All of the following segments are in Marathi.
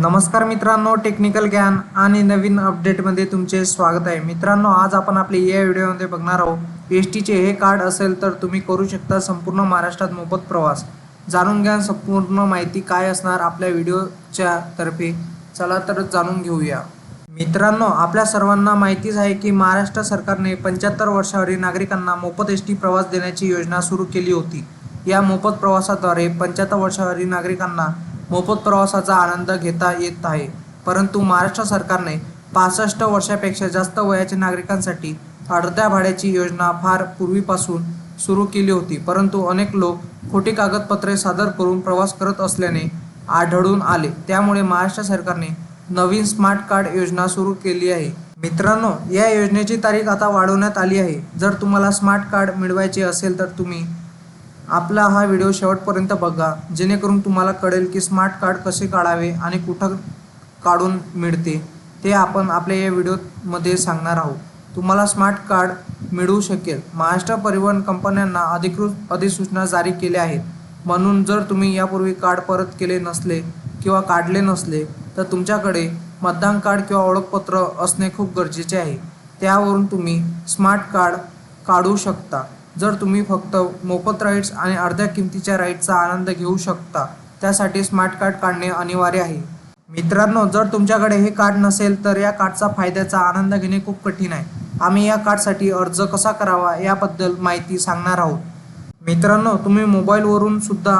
नमस्कार मित्रांनो टेक्निकल ज्ञान आणि नवीन अपडेटमध्ये तुमचे स्वागत आहे. मित्रांनो आज आपण आपले या व्हिडिओमध्ये बघणार आहोत एस टीचे हे कार्ड असेल तर तुम्ही करू शकता संपूर्ण महाराष्ट्रात मोफत प्रवास. जाणून घ्या संपूर्ण माहिती काय असणार आपल्या व्हिडिओच्या तर्फे. चला तर जाणून घेऊया. मित्रांनो आपल्या सर्वांना माहितीच आहे की महाराष्ट्र सरकारने पंच्याहत्तर वर्षावरील नागरिकांना मोफत एस टी प्रवास देण्याची योजना सुरू केली होती. या मोफत प्रवासाद्वारे पंच्याहत्तर वर्षावरील नागरिकांना मोफत प्रवासाचा आनंद घेता येत आहे. परंतु महाराष्ट्र सरकारने पासष्ट वर्षापेक्षा जास्त वयाच्या नागरिकांसाठी अर्ध्या भाड्याची योजना फार पूर्वीपासून सुरू केली होती. परंतु अनेक लोक खोटी कागदपत्रे सादर करून प्रवास करत असल्याने आढळून आले. त्यामुळे महाराष्ट्र सरकारने नवीन स्मार्ट कार्ड योजना सुरू केली आहे. मित्रांनो या योजनेची तारीख आता वाढवण्यात आली आहे. जर तुम्हाला स्मार्ट कार्ड मिळवायचे असेल तर तुम्ही आपला हा व्हिडिओ शेवटपर्यंत बघा. जेणेकरून तुम्हाला कळेल की स्मार्ट कार्ड कसे काढावे आणि कुठं काढून मिळते ते आपण आपल्या या व्हिडिओमध्ये सांगणार आहोत. तुम्हाला स्मार्ट कार्ड मिळू शकेल. महाराष्ट्र परिवहन कंपन्यांना अधिकृत अधिसूचना जारी केल्या आहेत. म्हणून जर तुम्ही यापूर्वी कार्ड परत केले नसले किंवा काढले नसले तर तुमच्याकडे मतदान कार्ड किंवा ओळखपत्र असणे खूप गरजेचे आहे. त्यावरून तुम्ही स्मार्ट कार्ड काढू शकता. जर तुम्ही फक्त मोफत राईड्स आणि अर्ध्या किमतीच्या राईडचा आनंद घेऊ शकता त्यासाठी स्मार्ट कार्ड काढणे अनिवार्य आहे. मित्रांनो जर तुमच्याकडे हे कार्ड नसेल तर या कार्डचा फायद्याचा आनंद घेणे खूप कठीण आहे. आम्ही या कार्डसाठी अर्ज कसा करावा याबद्दल माहिती सांगणार आहोत. मित्रांनो तुम्ही मोबाईलवरून सुद्धा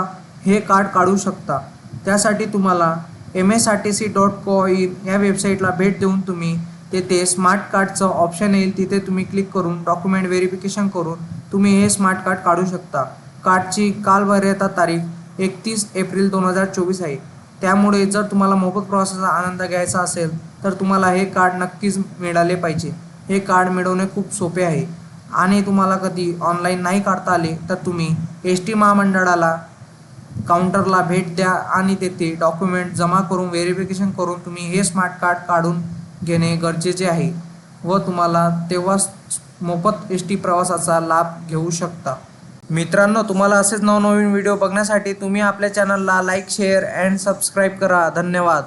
हे कार्ड काढू शकता. त्यासाठी तुम्हाला M S R T C dot co in या वेबसाईटला भेट देऊन तुम्ही तेथे स्मार्ट कार्डचं ऑप्शन येईल तिथे तुम्ही क्लिक करून डॉक्युमेंट व्हेरिफिकेशन करून तुम्ही हे स्मार्ट कार्ड काढू शकता. कार्डची कालवर्यता तारीख एकतीस एप्रिल दोन हजार चोवीस आहे. त्यामुळे जर तुम्हाला मोफत प्रवासाचा आनंद घ्यायचा असेल तर तुम्हाला हे कार्ड नक्कीच मिळाले पाहिजे. हे कार्ड मिळवणे खूप सोपे आहे. आणि तुम्हाला कधी ऑनलाईन नाही काढता आले तर तुम्ही एस टी महामंडळाला काउंटरला भेट द्या आणि तेथे डॉक्युमेंट जमा करून व्हेरिफिकेशन करून तुम्ही हे स्मार्ट कार्ड काढून घेणे गरजेचे आहे. व तुम्हाला तेव्हाच मोफत एस टी प्रवासाचा लाभ घेऊ शकता. मित्रांनो तुम्हाला असेच नवनवीन व्हिडिओ बघण्यासाठी तुम्ही आपल्या चॅनलला लाईक शेअर अँड सबस्क्राईब करा. धन्यवाद.